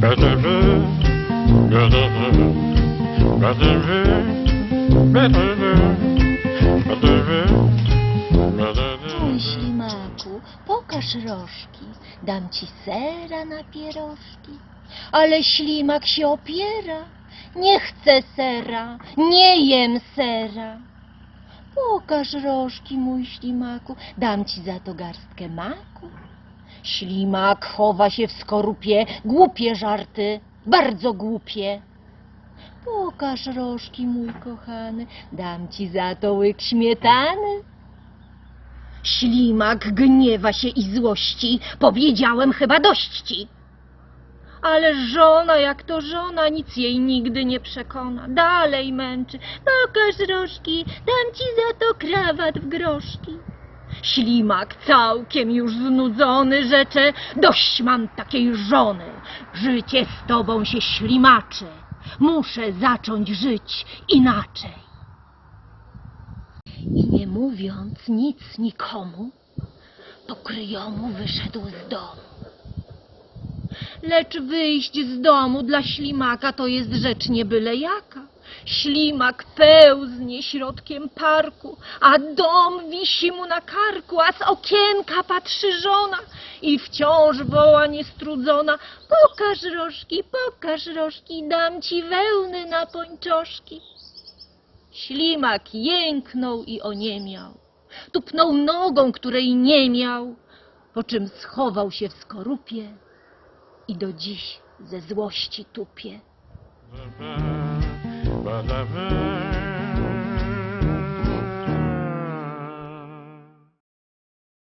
Better better better better better better. Mój ślimaku, pokaż rożki, dam ci sera na pierożki. Ale ślimak się opiera, nie chcę sera, nie jem sera. Pokaż rożki, mój ślimaku, dam ci za to garstkę maku. Ślimak chowa się w skorupie, głupie żarty, bardzo głupie. Pokaż rożki, mój kochany, dam ci za to łyk śmietany. Ślimak gniewa się i złości, powiedziałem chyba dości. Ale żona, jak to żona, nic jej nigdy nie przekona. Dalej męczy. Pokaż rożki, dam ci za to krawat w groszki. Ślimak całkiem już znudzony rzecze, dość mam takiej żony. Życie z tobą się ślimaczy. Muszę zacząć żyć inaczej. I nie mówiąc nic nikomu, po kryjomu wyszedł z domu. Lecz wyjść z domu dla ślimaka to jest rzecz nie byle jaka. Ślimak pełznie środkiem parku, a dom wisi mu na karku, a z okienka patrzy żona i wciąż woła niestrudzona. Pokaż rożki, pokaż rożki, dam ci wełny na pończoszki. Ślimak jęknął i oniemiał. Tupnął nogą, której nie miał, po czym schował się w skorupie i do dziś ze złości tupie.